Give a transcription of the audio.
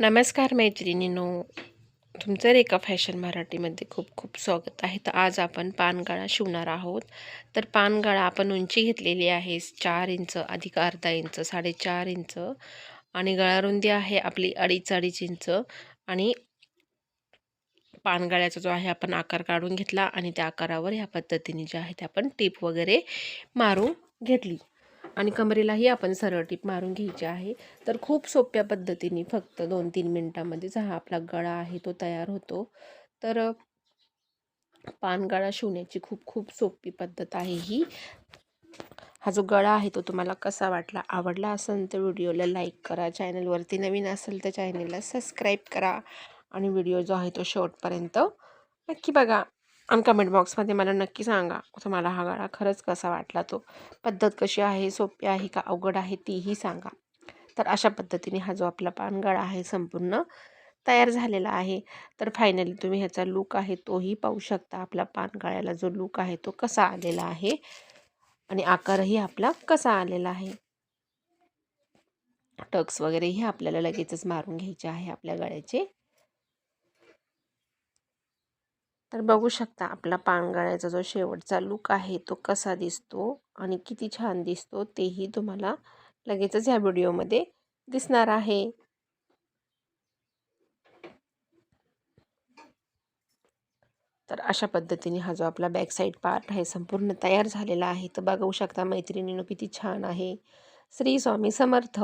नमस्कार मैत्रिणीनो तुमचं रेखा फॅशन मराठीमध्ये खूप खूप स्वागत आहे. तर आज आपण पानगाळा शिवणार आहोत. तर पानगाळा आपण उंची घेतलेली आहे चार इंच अधिक अर्धा इंच साडेचार इंच. आणि गळारुंदी आहे आपली अडीच अडीच इंच. आणि पानगाळ्याचा जो आहे आपण आकार काढून घेतला आणि त्या आकारावर ह्या पद्धतीने जे आहे ते आपण टीप वगैरे मारून घेतली. आणि कमरेलाही आपण सरळ टीप मारून घ्यायची आहे. तर खूप सोप्या पद्धतीने फक्त दोन तीन मिनटामध्येच हा आपला गळा आहे तो तयार होतो. तर पानगळा शिवण्याची खूप खूप सोपी पद्धत आहे ही. हा जो गळा आहे तो तुम्हाला कसा वाटला आवडला असेल तर व्हिडिओला लाईक करा चॅनलवरती नवीन असेल तर चॅनलला सबस्क्राईब करा. आणि व्हिडिओ जो आहे तो शेवटपर्यंत नक्की बघा. आणि कमेंट बॉक्समध्ये मला नक्की सांगा तुम्हाला हा गाळा खरंच कसा वाटला तो? पद्धत कशी आहे? सोपी आहे का? अवघड आहे? तीही सांगा. तर अशा पद्धतीने हा जो आपला पानगळा आहे संपूर्ण तयार झालेला आहे. तर फायनली तुम्ही ह्याचा लूक आहे तोही पाहू शकता. आपला पानगाळ्याला जो लूक आहे तो कसा आलेला आहे आणि आकारही आपला कसा आलेला आहे. टक्स वगैरेही आपल्याला लगेचच मारून घ्यायचे आहे आपल्या गळ्याचे. तर बघू शकता आपला पानगळ्याचा जो शेवटचा लुक आहे तो कसा दिसतो आणि किती छान दिसतो तेही तुम्हाला लगेचच ह्या व्हिडिओमध्ये दिसणार आहे. तर अशा पद्धतीने हा जो आपला बॅक साईड पार्ट आहे संपूर्ण तयार झालेला आहे. तर बघू शकता मैत्रिणीनं किती छान आहे. श्री स्वामी समर्थ.